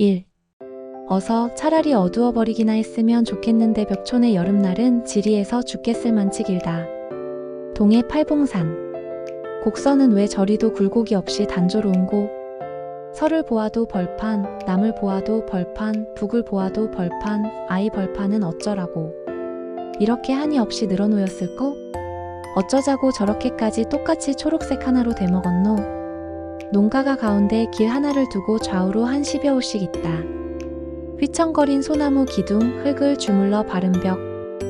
1. 어서 차라리 어두워 버리기나 했으면 좋겠는데 벽촌의 여름날은 지리에서 죽겠을 만치 길다. 동해 팔봉산. 곡선은 왜 저리도 굴곡이 없이 단조로운고? 서를 보아도 벌판, 남을 보아도 벌판, 북을 보아도 벌판, 아이 벌판은 어쩌라고. 이렇게 한이 없이 늘어놓였을꼬? 어쩌자고 저렇게까지 똑같이 초록색 하나로 되먹었노? 농가가 가운데 길 하나를 두고 좌우로 한 십여 호씩 있다. 휘청거린 소나무 기둥, 흙을 주물러 바른 벽,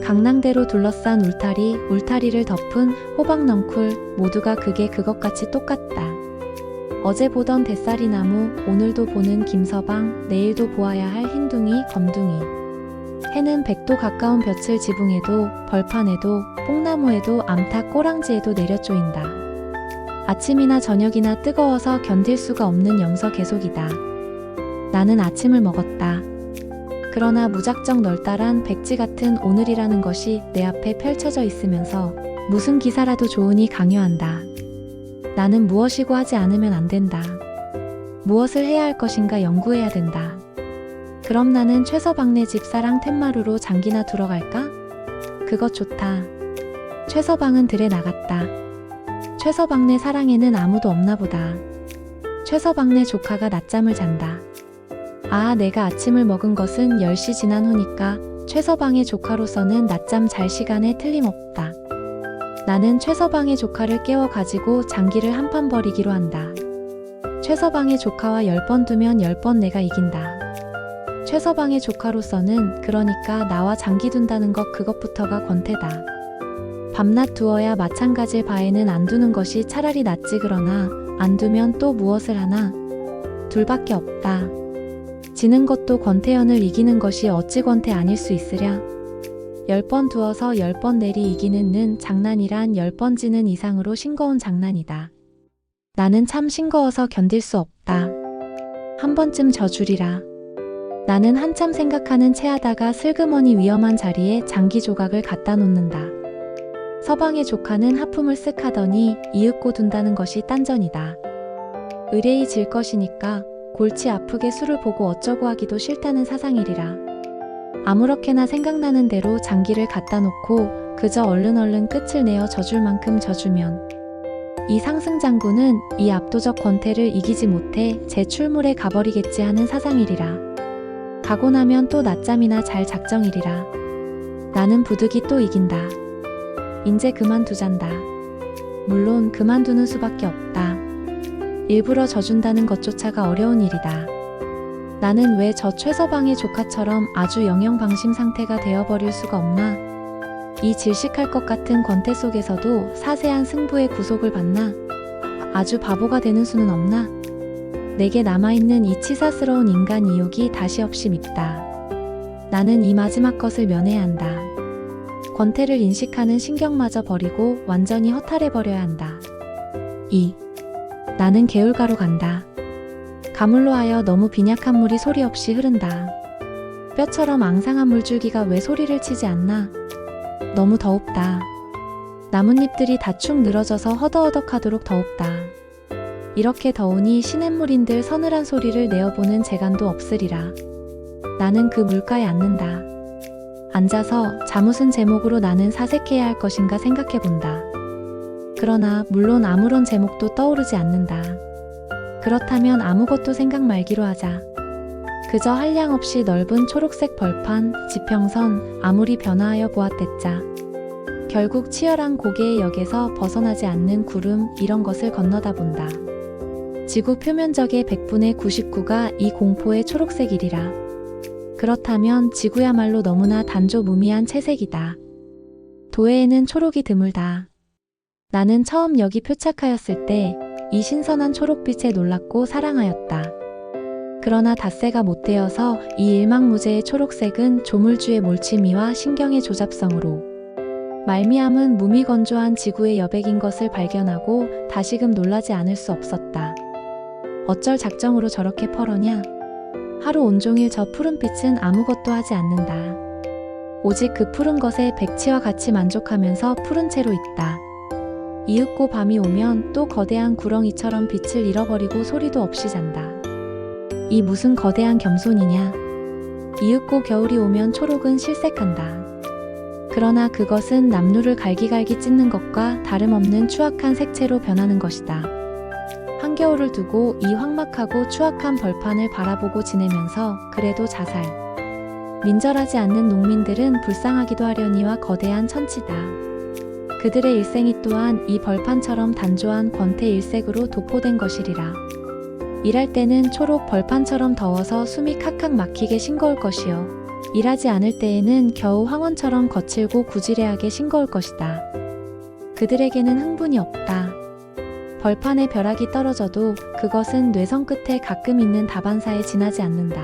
강낭대로 둘러싼 울타리, 울타리를 덮은 호박 넝쿨, 모두가 그게 그것같이 똑같다. 어제 보던 대싸리 나무, 오늘도 보는 김서방, 내일도 보아야 할 흰둥이, 검둥이. 해는 백도 가까운 볕을 지붕에도, 벌판에도, 뽕나무에도, 암탉 꼬랑지에도 내려 쪼인다. 아침이나 저녁이나 뜨거워서 견딜 수가 없는 염서 계속이다. 나는 아침을 먹었다. 그러나 무작정 널따란 백지 같은 오늘이라는 것이 내 앞에 펼쳐져 있으면서 무슨 기사라도 좋으니 강요한다. 나는 무엇이고 하지 않으면 안 된다. 무엇을 해야 할 것인가 연구해야 된다. 그럼 나는 최서방네 집사랑 텐마루로 장기나 두러 갈까? 그것 좋다. 최서방은 들에 나갔다. 최서방네 사랑에는 아무도 없나 보다. 최서방네 조카가 낮잠을 잔다. 아, 내가 아침을 먹은 것은 10시 지난 후니까 최서방의 조카로서는 낮잠 잘 시간에 틀림없다. 나는 최서방의 조카를 깨워 가지고 장기를 한 판 벌이기로 한다. 최서방의 조카와 10번 두면 10번 내가 이긴다. 최서방의 조카로서는 그러니까 나와 장기 둔다는 것 그것부터가 권태다. 밤낮 두어야 마찬가지일 바에는 안 두는 것이 차라리 낫지 그러나 안 두면 또 무엇을 하나? 둘밖에 없다. 지는 것도 권태연을 이기는 것이 어찌 권태 아닐 수 있으랴. 열 번 두어서 열 번 내리 이기는 는 장난이란 열 번 지는 이상으로 싱거운 장난이다. 나는 참 싱거워서 견딜 수 없다. 한 번쯤 져주리라. 나는 한참 생각하는 체하다가 슬그머니 위험한 자리에 장기 조각을 갖다 놓는다. 서방의 조카는 하품을 쓱 하더니 이윽고 둔다는 것이 딴전이다. 의뢰이 질 것이니까 골치 아프게 술을 보고 어쩌고 하기도 싫다는 사상이리라. 아무렇게나 생각나는 대로 장기를 갖다 놓고 그저 얼른 얼른 끝을 내어 져줄 만큼 져주면 이 상승 장군은 이 압도적 권태를 이기지 못해 제 출물에 가버리겠지 하는 사상이리라. 가고 나면 또 낮잠이나 잘 작정이리라. 나는 부득이 또 이긴다. 인제 그만두잔다. 물론 그만두는 수밖에 없다. 일부러 져준다는 것조차가 어려운 일이다. 나는 왜 저 최서방의 조카처럼 아주 영영방심 상태가 되어버릴 수가 없나? 이 질식할 것 같은 권태 속에서도 사세한 승부의 구속을 받나? 아주 바보가 되는 수는 없나? 내게 남아있는 이 치사스러운 인간 이욕이 다시 없이 밉다. 나는 이 마지막 것을 면해야 한다. 권태를 인식하는 신경마저 버리고 완전히 허탈해버려야 한다. 2. 나는 개울가로 간다. 가물로 하여 너무 빈약한 물이 소리 없이 흐른다. 뼈처럼 앙상한 물줄기가 왜 소리를 치지 않나? 너무 더웁다. 나뭇잎들이 다축 늘어져서 허더허덕하도록 더웁다. 이렇게 더우니 시냇물인들 서늘한 소리를 내어보는 재간도 없으리라. 나는 그 물가에 앉는다. 앉아서 잠무슨 제목으로 나는 사색해야 할 것인가 생각해 본다. 그러나 물론 아무런 제목도 떠오르지 않는다. 그렇다면 아무것도 생각 말기로 하자. 그저 한량 없이 넓은 초록색 벌판, 지평선, 아무리 변화하여 보았댔자. 결국 치열한 고개의 역에서 벗어나지 않는 구름, 이런 것을 건너다 본다. 지구 표면적의 100분의 99가 이 공포의 초록색이리라. 그렇다면 지구야말로 너무나 단조무미한 채색이다. 도해에는 초록이 드물다. 나는 처음 여기 표착하였을 때 이 신선한 초록빛에 놀랐고 사랑하였다. 그러나 닷새가 못 되어서 이 일망무제의 초록색은 조물주의 몰치미와 신경의 조잡성으로 말미암은 무미건조한 지구의 여백인 것을 발견하고 다시금 놀라지 않을 수 없었다. 어쩔 작정으로 저렇게 펄어냐? 하루 온종일 저 푸른빛은 아무것도 하지 않는다. 오직 그 푸른 것에 백치와 같이 만족하면서 푸른 채로 있다. 이윽고 밤이 오면 또 거대한 구렁이처럼 빛을 잃어버리고 소리도 없이 잔다. 이 무슨 거대한 겸손이냐. 이윽고 겨울이 오면 초록은 실색한다. 그러나 그것은 남루를 갈기갈기 찢는 것과 다름없는 추악한 색채로 변하는 것이다. 한겨울을 두고 이 황막하고 추악한 벌판을 바라보고 지내면서 그래도 자살. 민절하지 않는 농민들은 불쌍하기도 하려니와 거대한 천치다. 그들의 일생이 또한 이 벌판처럼 단조한 권태 일색으로 도포된 것이리라. 일할 때는 초록 벌판처럼 더워서 숨이 칵칵 막히게 싱거울 것이요. 일하지 않을 때에는 겨우 황원처럼 거칠고 구지레하게 싱거울 것이다. 그들에게는 흥분이 없다. 벌판에 벼락이 떨어져도 그것은 뇌성 끝에 가끔 있는 다반사에 지나지 않는다.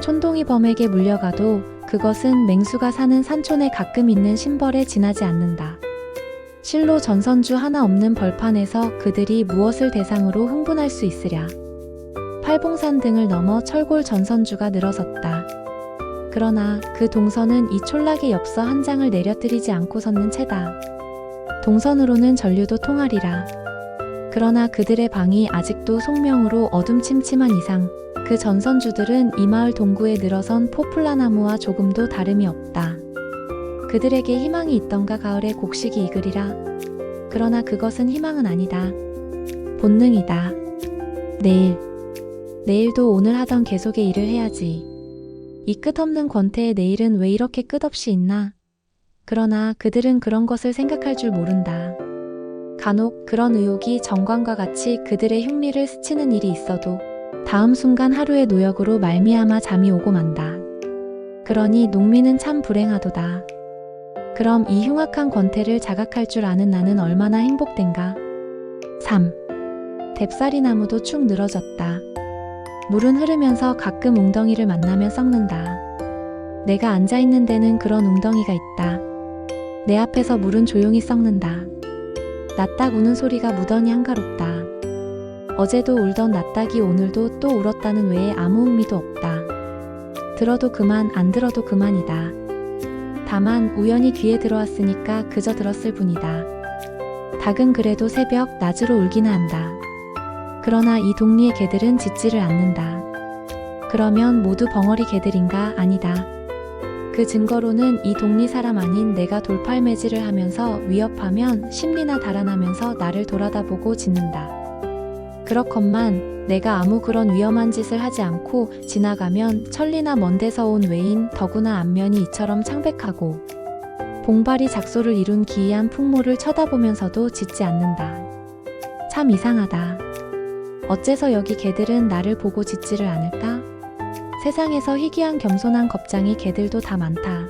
촌동이 범에게 물려가도 그것은 맹수가 사는 산촌에 가끔 있는 신벌에 지나지 않는다. 실로 전선주 하나 없는 벌판에서 그들이 무엇을 대상으로 흥분할 수 있으랴. 팔봉산 등을 넘어 철골 전선주가 늘어섰다. 그러나 그 동선은 이 촌락의 엽서 한 장을 내려뜨리지 않고 섰는 채다. 동선으로는 전류도 통하리라. 그러나 그들의 방이 아직도 속명으로 어둠침침한 이상 그 전선주들은 이 마을 동구에 늘어선 포플라 나무와 조금도 다름이 없다. 그들에게 희망이 있던가 가을에 곡식이 익으리라. 그러나 그것은 희망은 아니다. 본능이다. 내일. 내일도 오늘 하던 계속의 일을 해야지. 이 끝없는 권태의 내일은 왜 이렇게 끝없이 있나? 그러나 그들은 그런 것을 생각할 줄 모른다. 간혹 그런 의혹이 정광과 같이 그들의 흉리를 스치는 일이 있어도 다음 순간 하루의 노역으로 말미암아 잠이 오고 만다. 그러니 농민은 참 불행하도다. 그럼 이 흉악한 권태를 자각할 줄 아는 나는 얼마나 행복된가? 3. 뎁사리 나무도 축 늘어졌다. 물은 흐르면서 가끔 웅덩이를 만나면 썩는다. 내가 앉아 있는 데는 그런 웅덩이가 있다. 내 앞에서 물은 조용히 썩는다. 낫딱 우는 소리가 무던히 한가롭다. 어제도 울던 낫딱이 오늘도 또 울었다는 외에 아무 흥미도 없다. 들어도 그만 안 들어도 그만이다. 다만 우연히 귀에 들어왔으니까 그저 들었을 뿐이다. 닭은 그래도 새벽 낮으로 울기나 한다. 그러나 이 동리의 개들은 짖지를 않는다. 그러면 모두 벙어리 개들인가 아니다. 그 증거로는 이 동리 사람 아닌 내가 돌팔매질을 하면서 위협하면 심리나 달아나면서 나를 돌아다보고 짖는다. 그렇건만 내가 아무 그런 위험한 짓을 하지 않고 지나가면 천리나 먼 데서 온 외인 더구나 안면이 이처럼 창백하고 봉발이 작소를 이룬 기이한 풍모를 쳐다보면서도 짖지 않는다. 참 이상하다. 어째서 여기 개들은 나를 보고 짖지를 않을까? 세상에서 희귀한 겸손한 겁장이 개들도 다 많다.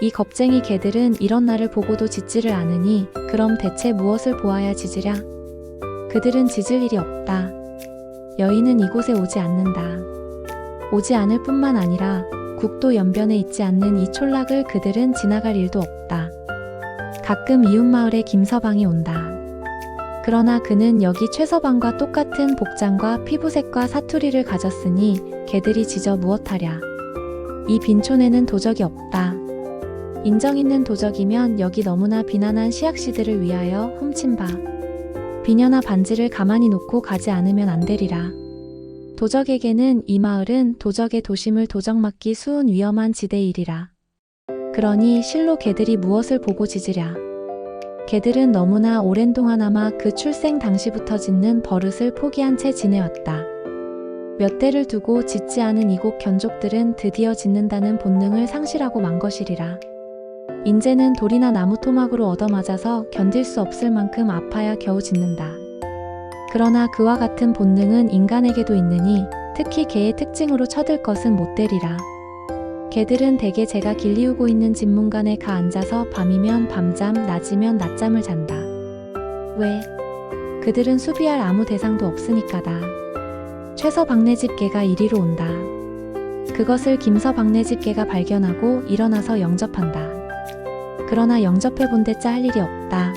이 겁쟁이 개들은 이런 나를 보고도 짖지를 않으니 그럼 대체 무엇을 보아야 짖으랴? 그들은 짖을 일이 없다. 여인은 이곳에 오지 않는다. 오지 않을 뿐만 아니라 국도 연변에 있지 않는 이 촌락을 그들은 지나갈 일도 없다. 가끔 이웃마을에 김서방이 온다. 그러나 그는 여기 최서방과 똑같은 복장과 피부색과 사투리를 가졌으니 개들이 짖어 무엇하랴. 이 빈촌에는 도적이 없다. 인정 있는 도적이면 여기 너무나 비난한 시약시들을 위하여 훔친 바. 비녀나 반지를 가만히 놓고 가지 않으면 안 되리라. 도적에게는 이 마을은 도적의 도심을 도적맞기 수운 위험한 지대이리라. 그러니 실로 개들이 무엇을 보고 짖으랴. 개들은 너무나 오랜 동안 아마 그 출생 당시부터 짓는 버릇을 포기한 채 지내왔다. 몇 대를 두고 짖지 않은 이곳 견족들은 드디어 짖는다는 본능을 상실하고 만 것이리라. 인제는 돌이나 나무 토막으로 얻어맞아서 견딜 수 없을 만큼 아파야 겨우 짖는다. 그러나 그와 같은 본능은 인간에게도 있느니 특히 개의 특징으로 쳐들 것은 못 되리라. 개들은 대개 제가 길리우고 있는 집문간에 가 앉아서 밤이면 밤잠, 낮이면 낮잠을 잔다. 왜? 그들은 수비할 아무 대상도 없으니까다. 최서 박내 집 개가 이리로 온다. 그것을 김서 박내 집 개가 발견하고 일어나서 영접한다. 그러나 영접해 본데 짤 일이 없다.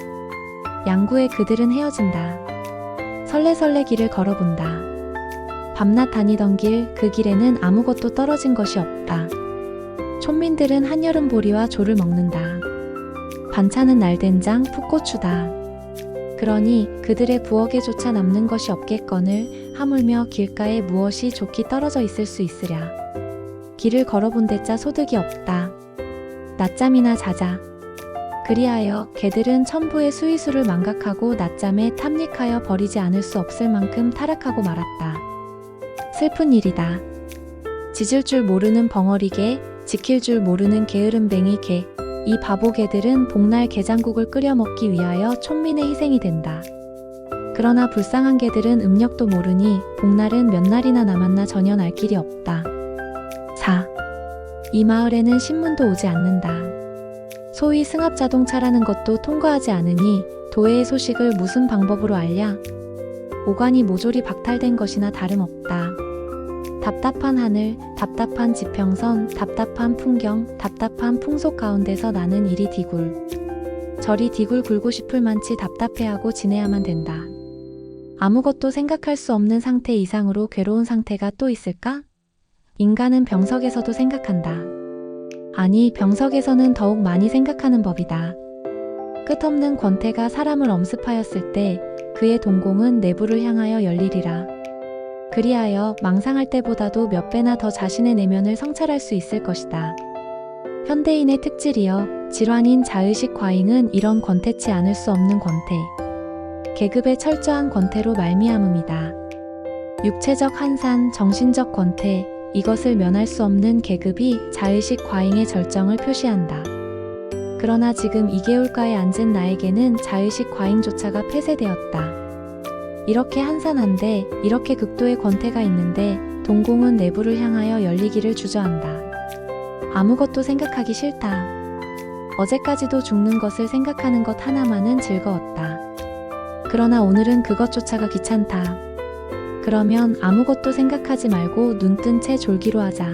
양구에 그들은 헤어진다. 설레설레 길을 걸어본다. 밤낮 다니던 길, 그 길에는 아무것도 떨어진 것이 없다. 촌민들은 한여름 보리와 조를 먹는다. 반찬은 날된장, 풋고추다. 그러니 그들의 부엌에조차 남는 것이 없겠거늘 하물며 길가에 무엇이 좋기 떨어져 있을 수 있으랴. 길을 걸어본 데짜 소득이 없다. 낮잠이나 자자. 그리하여 개들은 천부의 수위수를 망각하고 낮잠에 탐닉하여 버리지 않을 수 없을 만큼 타락하고 말았다. 슬픈 일이다. 짖을 줄 모르는 벙어리 개, 지킬 줄 모르는 게으름뱅이 개. 이 바보 개들은 복날 게장국을 끓여 먹기 위하여 촌민의 희생이 된다. 그러나 불쌍한 개들은 음력도 모르니 복날은 몇 날이나 남았나 전혀 알 길이 없다. 4. 이 마을에는 신문도 오지 않는다. 소위 승합 자동차라는 것도 통과하지 않으니 도해의 소식을 무슨 방법으로 알랴? 오관이 모조리 박탈된 것이나 다름없다. 답답한 하늘, 답답한 지평선, 답답한 풍경, 답답한 풍속 가운데서 나는 이리 디굴. 저리 디굴 굴고 싶을 만치 답답해하고 지내야만 된다. 아무것도 생각할 수 없는 상태 이상으로 괴로운 상태가 또 있을까? 인간은 병석에서도 생각한다. 아니, 병석에서는 더욱 많이 생각하는 법이다. 끝없는 권태가 사람을 엄습하였을 때 그의 동공은 내부를 향하여 열리리라. 그리하여 망상할 때보다도 몇 배나 더 자신의 내면을 성찰할 수 있을 것이다. 현대인의 특질이여 질환인 자의식 과잉은 이런 권태치 않을 수 없는 권태. 계급의 철저한 권태로 말미암음이다. 육체적 한산, 정신적 권태, 이것을 면할 수 없는 계급이 자의식 과잉의 절정을 표시한다. 그러나 지금 이개울가에 앉은 나에게는 자의식 과잉조차가 폐쇄되었다. 이렇게 한산한데 이렇게 극도의 권태가 있는데 동공은 내부를 향하여 열리기를 주저한다. 아무것도 생각하기 싫다. 어제까지도 죽는 것을 생각하는 것 하나만은 즐거웠다. 그러나 오늘은 그것조차가 귀찮다. 그러면 아무것도 생각하지 말고 눈 뜬 채 졸기로 하자.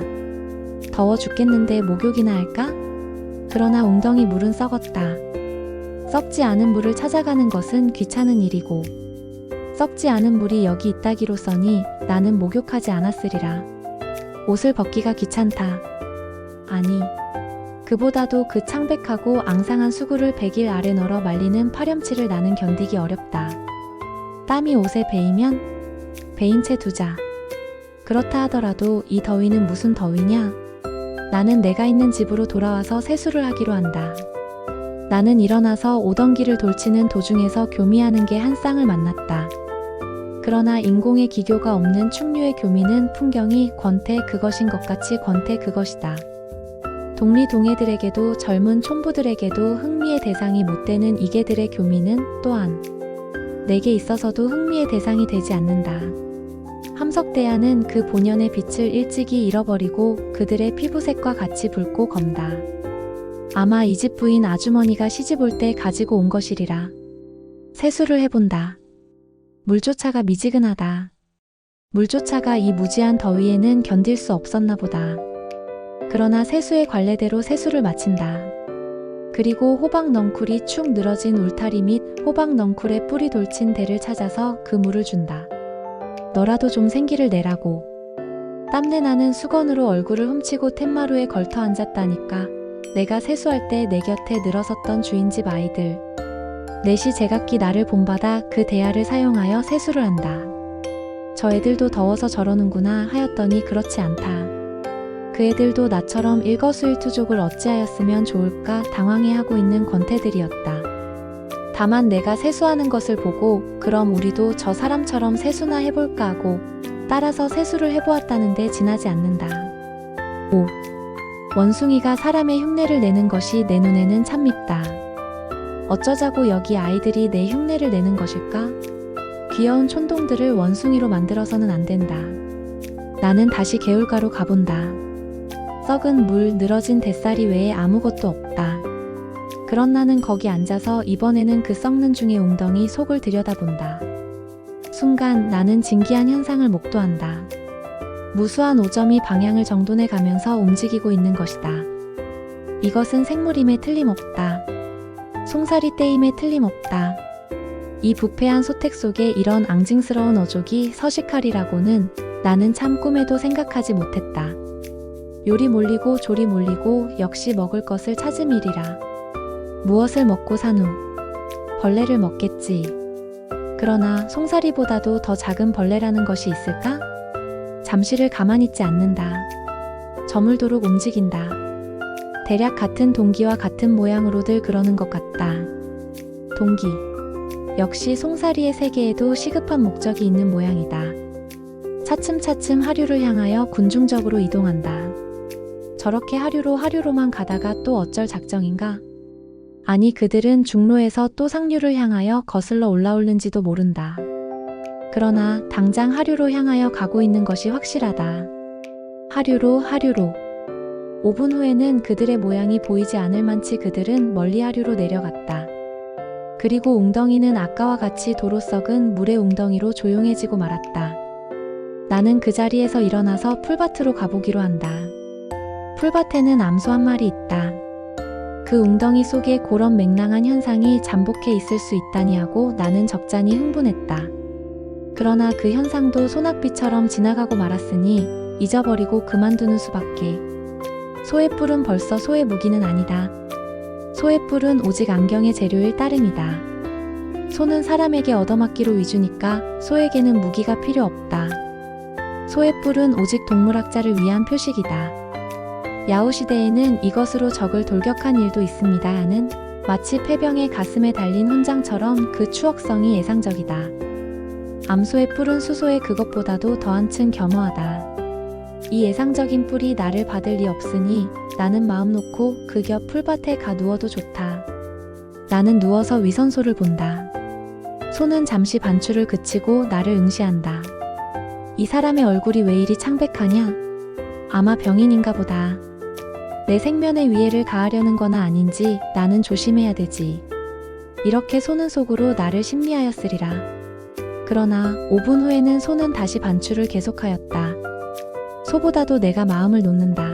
더워 죽겠는데 목욕이나 할까? 그러나 웅덩이 물은 썩었다. 썩지 않은 물을 찾아가는 것은 귀찮은 일이고, 썩지 않은 물이 여기 있다기로 써니 나는 목욕하지 않았으리라. 옷을 벗기가 귀찮다. 아니, 그보다도 그 창백하고 앙상한 수구를 백일 아래 널어 말리는 파렴치를 나는 견디기 어렵다. 땀이 옷에 배이면 배인 채 두자. 그렇다 하더라도 이 더위는 무슨 더위냐? 나는 내가 있는 집으로 돌아와서 세수를 하기로 한다. 나는 일어나서 오던 길을 돌치는 도중에서 교미하는 개한 쌍을 만났다. 그러나 인공의 기교가 없는 충류의 교미는 풍경이 권태 그것인 것 같이 권태 그것이다. 동리 동해들에게도 젊은 촌부들에게도 흥미의 대상이 못 되는 이 개들의 교미는 또한 내게 있어서도 흥미의 대상이 되지 않는다. 함석대야는 그 본연의 빛을 일찍이 잃어버리고 그들의 피부색과 같이 붉고 검다. 아마 이 집 부인 아주머니가 시집 올 때 가지고 온 것이리라. 세수를 해본다. 물조차가 미지근하다. 물조차가 이 무지한 더위에는 견딜 수 없었나 보다. 그러나 세수의 관례대로 세수를 마친다. 그리고 호박 넝쿨이 축 늘어진 울타리 및 호박 넝쿨에 뿌리 돌친 대를 찾아서 그 물을 준다. 너라도 좀 생기를 내라고. 땀내 나는 수건으로 얼굴을 훔치고 텐마루에 걸터 앉았다니까. 내가 세수할 때 내 곁에 늘어섰던 주인집 아이들. 내시 제각기 나를 본받아 그 대야를 사용하여 세수를 한다. 저 애들도 더워서 저러는구나 하였더니 그렇지 않다. 그 애들도 나처럼 일거수일투족을 어찌하였으면 좋을까 당황해하고 있는 권태들이었다. 다만 내가 세수하는 것을 보고 그럼 우리도 저 사람처럼 세수나 해볼까 하고 따라서 세수를 해보았다는데 지나지 않는다. 5. 원숭이가 사람의 흉내를 내는 것이 내 눈에는 참 밉다. 어쩌자고 여기 아이들이 내 흉내를 내는 것일까? 귀여운 촌동들을 원숭이로 만들어서는 안 된다. 나는 다시 개울가로 가본다. 썩은 물, 늘어진 뱃살이 외에 아무것도 없다. 그런 나는 거기 앉아서 이번에는 그 썩는 중의 웅덩이 속을 들여다본다. 순간 나는 진기한 현상을 목도한다. 무수한 오점이 방향을 정돈해 가면서 움직이고 있는 것이다. 이것은 생물임에 틀림없다. 송사리 떼임에 틀림없다. 이 부패한 소택 속에 이런 앙증스러운 어족이 서식하리라고는 나는 참 꿈에도 생각하지 못했다. 요리 몰리고 조리 몰리고 역시 먹을 것을 찾음이리라. 무엇을 먹고 산후 벌레를 먹겠지. 그러나 송사리보다도 더 작은 벌레라는 것이 있을까? 잠시를 가만히 있지 않는다. 저물도록 움직인다. 대략 같은 동기와 같은 모양으로들 그러는 것 같다. 동기. 역시 송사리의 세계에도 시급한 목적이 있는 모양이다. 차츰차츰 하류를 향하여 군중적으로 이동한다. 저렇게 하류로 하류로만 가다가 또 어쩔 작정인가? 아니 그들은 중로에서 또 상류를 향하여 거슬러 올라오는지도 모른다. 그러나 당장 하류로 향하여 가고 있는 것이 확실하다. 하류로 하류로. 5분 후에는 그들의 모양이 보이지 않을 만치 그들은 멀리 하류로 내려갔다. 그리고 웅덩이는 아까와 같이 도로 썩은 물의 웅덩이로 조용해지고 말았다. 나는 그 자리에서 일어나서 풀밭으로 가보기로 한다. 풀밭에는 암소 한 마리 있다. 그 웅덩이 속에 그런 맹랑한 현상이 잠복해 있을 수 있다니 하고 나는 적잖이 흥분했다. 그러나 그 현상도 소낙비처럼 지나가고 말았으니 잊어버리고 그만두는 수밖에. 소의 뿔은 벌써 소의 무기는 아니다. 소의 뿔은 오직 안경의 재료일 따름이다. 소는 사람에게 얻어맞기로 위주니까 소에게는 무기가 필요 없다. 소의 뿔은 오직 동물학자를 위한 표식이다. 야후 시대에는 이것으로 적을 돌격한 일도 있습니다 하는 마치 폐병의 가슴에 달린 훈장처럼 그 추억성이 예상적이다. 암소의 뿔은 수소의 그것보다도 더 한층 겸허하다. 이 예상적인 뿔이 나를 받을 리 없으니 나는 마음 놓고 그 곁 풀밭에 가 누워도 좋다. 나는 누워서 위선소를 본다. 소는 잠시 반출을 그치고 나를 응시한다. 이 사람의 얼굴이 왜 이리 창백하냐? 아마 병인인가 보다. 내 생면에 위해를 가하려는 거나 아닌지 나는 조심해야 되지. 이렇게 소는 속으로 나를 심리하였으리라. 그러나 5분 후에는 소는 다시 반출을 계속하였다. 소보다도 내가 마음을 놓는다.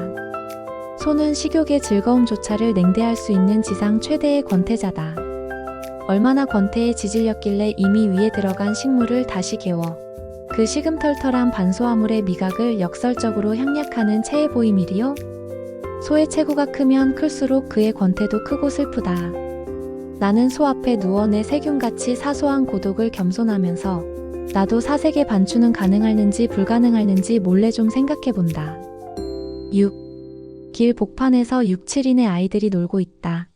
소는 식욕의 즐거움조차를 냉대할 수 있는 지상 최대의 권태자다. 얼마나 권태에 지질렸길래 이미 위에 들어간 식물을 다시 개워 그 시금털털한 반소화물의 미각을 역설적으로 향약하는 체해 보임이리요? 소의 체구가 크면 클수록 그의 권태도 크고 슬프다. 나는 소 앞에 누워 내 세균같이 사소한 고독을 겸손하면서 나도 사색의 반추는 가능할는지 불가능할는지 몰래 좀 생각해 본다. 6. 길 복판에서 6, 7인의 아이들이 놀고 있다.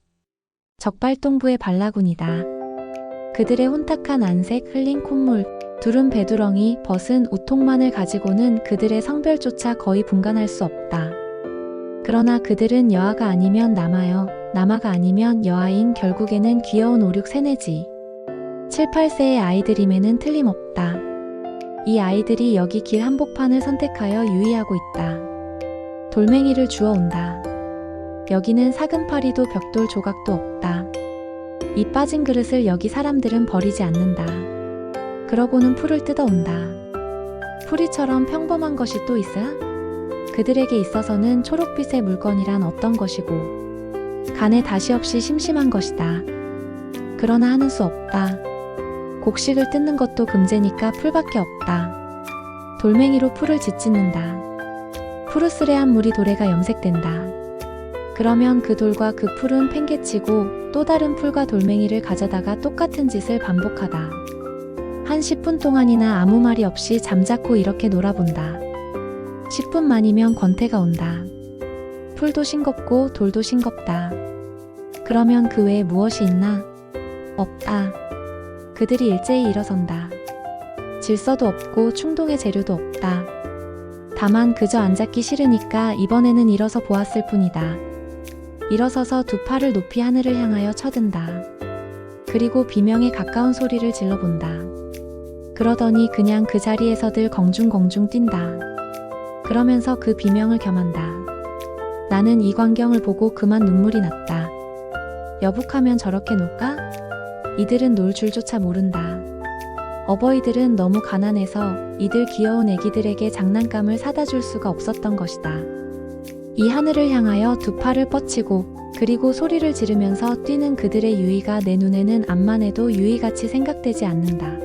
적발동부의 발라군이다. 그들의 혼탁한 안색, 흘린 콧물, 두른 배두렁이, 벗은 우통만을 가지고는 그들의 성별조차 거의 분간할 수 없다. 그러나 그들은 여아가 아니면 남아요. 남아가 아니면 여아인 결국에는 귀여운 5, 6, 세네지. 7, 8세의 아이들임에는 틀림없다. 이 아이들이 여기 길 한복판을 선택하여 유의하고 있다. 돌멩이를 주워온다. 여기는 사금파리도 벽돌 조각도 없다. 이 빠진 그릇을 여기 사람들은 버리지 않는다. 그러고는 풀을 뜯어온다. 풀이처럼 평범한 것이 또 있어야? 그들에게 있어서는 초록빛의 물건이란 어떤 것이고, 간에 다시 없이 심심한 것이다. 그러나 하는 수 없다. 곡식을 뜯는 것도 금제니까 풀밖에 없다. 돌멩이로 풀을 짓짓는다. 푸르스레한 물이 돌에가 염색된다. 그러면 그 돌과 그 풀은 팽개치고 또 다른 풀과 돌멩이를 가져다가 똑같은 짓을 반복하다. 한 10분 동안이나 아무 말이 없이 잠자코 이렇게 놀아본다. 10분 만이면 권태가 온다. 풀도 싱겁고 돌도 싱겁다. 그러면 그 외에 무엇이 있나? 없다. 그들이 일제히 일어선다. 질서도 없고 충동의 재료도 없다. 다만 그저 앉았기 싫으니까 이번에는 일어서 보았을 뿐이다. 일어서서 두 팔을 높이 하늘을 향하여 쳐든다. 그리고 비명에 가까운 소리를 질러본다. 그러더니 그냥 그 자리에서들 공중공중 뛴다. 그러면서 그 비명을 겸한다. 나는 이 광경을 보고 그만 눈물이 났다. 여북하면 저렇게 놀까? 이들은 놀 줄조차 모른다. 어버이들은 너무 가난해서 이들 귀여운 애기들에게 장난감을 사다 줄 수가 없었던 것이다. 이 하늘을 향하여 두 팔을 뻗치고 그리고 소리를 지르면서 뛰는 그들의 유의가 내 눈에는 암만 해도 유의같이 생각되지 않는다.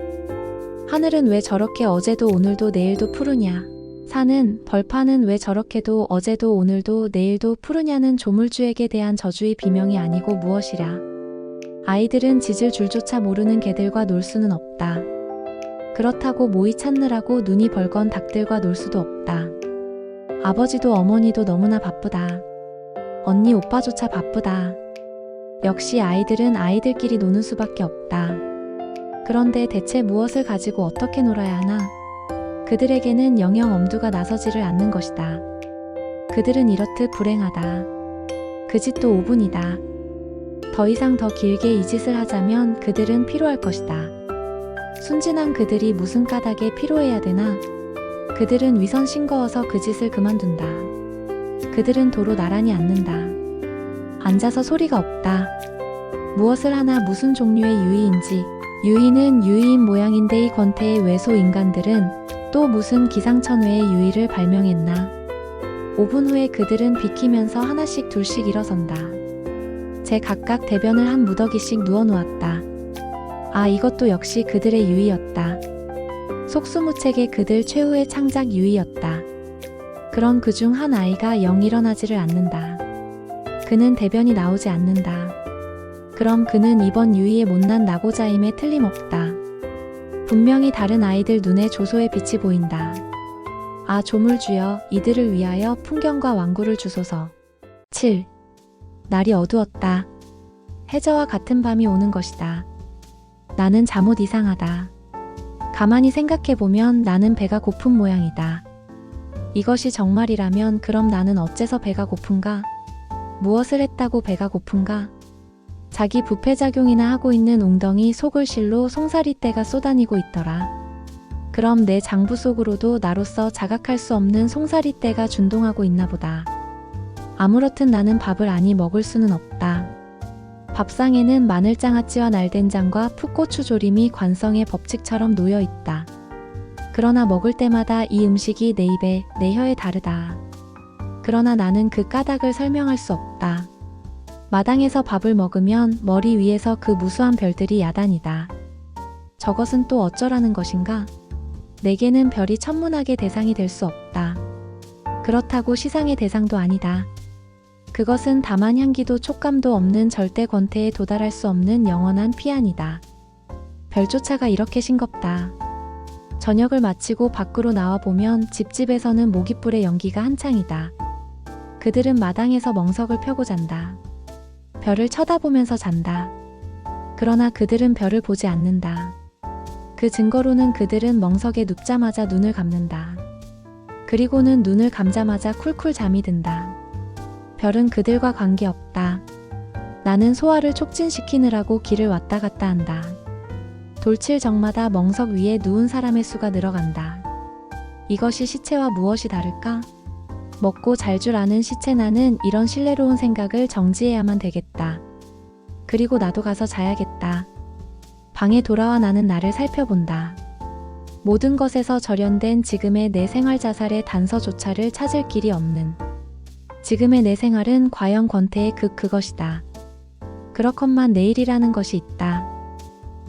하늘은 왜 저렇게 어제도 오늘도 내일도 푸르냐? 산은 벌판은 왜 저렇게도 어제도 오늘도 내일도 푸르냐는 조물주에게 대한 저주의 비명이 아니고 무엇이랴. 아이들은 짖을 줄조차 모르는 개들과 놀 수는 없다. 그렇다고 모이 찾느라고 눈이 벌건 닭들과 놀 수도 없다. 아버지도 어머니도 너무나 바쁘다. 언니 오빠조차 바쁘다. 역시 아이들은 아이들끼리 노는 수밖에 없다. 그런데 대체 무엇을 가지고 어떻게 놀아야 하나? 그들에게는 영영 엄두가 나서지를 않는 것이다. 그들은 이렇듯 불행하다. 그 짓도 5분이다. 더 이상 더 길게 이 짓을 하자면 그들은 피로할 것이다. 순진한 그들이 무슨 까닭에 피로해야 되나? 그들은 위선 싱거워서 그 짓을 그만둔다. 그들은 도로 나란히 앉는다. 앉아서 소리가 없다. 무엇을 하나 무슨 종류의 유의인지. 유의는 유의인 모양인데 이 권태의 외소 인간들은 또 무슨 기상천외의 유의를 발명했나. 5분 후에 그들은 비키면서 하나씩 둘씩 일어선다. 제 각각 대변을 한 무더기씩 누워 놓았다. 아, 이것도 역시 그들의 유의였다. 속수무책의 그들 최후의 창작 유의였다. 그런 그 중 한 아이가 영 일어나지를 않는다. 그는 대변이 나오지 않는다. 그럼 그는 이번 유의의 못난 나고자임에 틀림없다. 분명히 다른 아이들 눈에 조소의 빛이 보인다. 아 조물주여 이들을 위하여 풍경과 왕구를 주소서. 7. 날이 어두웠다. 해저와 같은 밤이 오는 것이다. 나는 잠옷 이상하다. 가만히 생각해보면 나는 배가 고픈 모양이다. 이것이 정말이라면 그럼 나는 어째서 배가 고픈가? 무엇을 했다고 배가 고픈가? 자기 부패작용이나 하고 있는 웅덩이 속을 실로 송사리떼가 쏘다니고 있더라. 그럼 내 장부 속으로도 나로서 자각할 수 없는 송사리떼가 준동하고 있나 보다. 아무렇든 나는 밥을 아니 먹을 수는 없다. 밥상에는 마늘장아찌와 날된장과 풋고추 조림이 관성의 법칙처럼 놓여 있다. 그러나 먹을 때마다 이 음식이 내 입에, 내 혀에 다르다. 그러나 나는 그 까닭을 설명할 수 없다. 마당에서 밥을 먹으면 머리 위에서 그 무수한 별들이 야단이다. 저것은 또 어쩌라는 것인가? 내게는 별이 천문학의 대상이 될 수 없다. 그렇다고 시상의 대상도 아니다. 그것은 다만 향기도 촉감도 없는 절대 권태에 도달할 수 없는 영원한 피안이다. 별조차가 이렇게 싱겁다. 저녁을 마치고 밖으로 나와 보면 집집에서는 모깃불의 연기가 한창이다. 그들은 마당에서 멍석을 펴고 잔다. 별을 쳐다보면서 잔다. 그러나 그들은 별을 보지 않는다. 그 증거로는 그들은 멍석에 눕자마자 눈을 감는다. 그리고는 눈을 감자마자 쿨쿨 잠이 든다. 별은 그들과 관계없다. 나는 소화를 촉진시키느라고 길을 왔다 갔다 한다. 돌칠 적마다 멍석 위에 누운 사람의 수가 늘어간다. 이것이 시체와 무엇이 다를까? 먹고 잘 줄 아는 시체 나는 이런 신뢰로운 생각을 정지해야만 되겠다. 그리고 나도 가서 자야겠다. 방에 돌아와 나는 나를 살펴본다. 모든 것에서 절연된 지금의 내 생활 자살의 단서조차를 찾을 길이 없는 지금의 내 생활은 과연 권태의 극 그것이다. 그렇건만 내일이라는 것이 있다.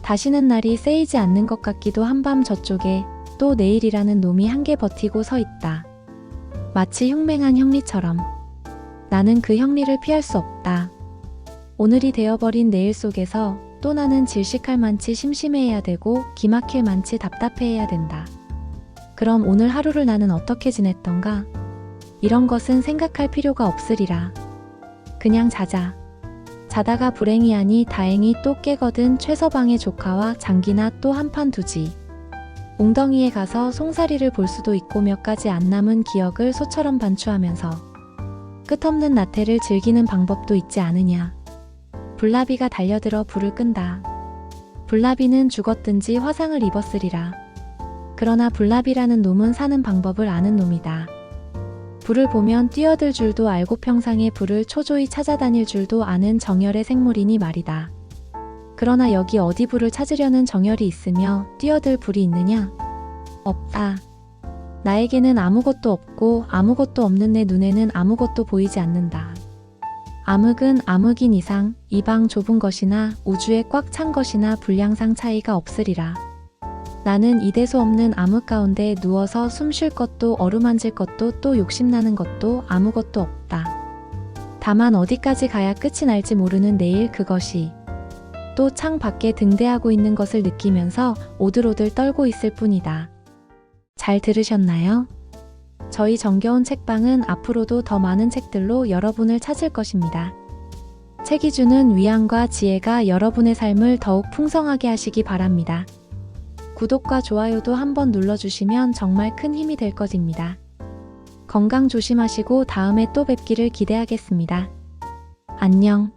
다시는 날이 세이지 않는 것 같기도 한밤 저쪽에 또 내일이라는 놈이 한개 버티고 서 있다. 마치 흉맹한 형리처럼. 나는 그 형리를 피할 수 없다. 오늘이 되어버린 내일 속에서 또 나는 질식할 만치 심심해해야 되고 기막힐 만치 답답해해야 된다. 그럼 오늘 하루를 나는 어떻게 지냈던가? 이런 것은 생각할 필요가 없으리라. 그냥 자자. 자다가 불행이 아니 다행히 또 깨거든 최서방의 조카와 장기나 또 한판 두지. 웅덩이에 가서 송사리를 볼 수도 있고 몇 가지 안 남은 기억을 소처럼 반추하면서 끝없는 나태를 즐기는 방법도 있지 않으냐. 불나비가 달려들어 불을 끈다. 불나비는 죽었든지 화상을 입었으리라. 그러나 불나비라는 놈은 사는 방법을 아는 놈이다. 불을 보면 뛰어들 줄도 알고 평상에 불을 초조히 찾아다닐 줄도 아는 정열의 생물이니 말이다. 그러나 여기 어디 불을 찾으려는 정열이 있으며 뛰어들 불이 있느냐? 없다. 나에게는 아무것도 없고 아무것도 없는 내 눈에는 아무것도 보이지 않는다. 암흑은 암흑인 이상 이 방 좁은 것이나 우주에 꽉 찬 것이나 분량상 차이가 없으리라. 나는 이대소 없는 암흑 가운데 누워서 숨 쉴 것도 어루만질 것도 또 욕심나는 것도 아무것도 없다. 다만 어디까지 가야 끝이 날지 모르는 내일 그것이 또 창 밖에 등대하고 있는 것을 느끼면서 오들오들 떨고 있을 뿐이다. 잘 들으셨나요? 저희 정겨운 책방은 앞으로도 더 많은 책들로 여러분을 찾을 것입니다. 책이 주는 위안과 지혜가 여러분의 삶을 더욱 풍성하게 하시기 바랍니다. 구독과 좋아요도 한번 눌러주시면 정말 큰 힘이 될 것입니다. 건강 조심하시고 다음에 또 뵙기를 기대하겠습니다. 안녕.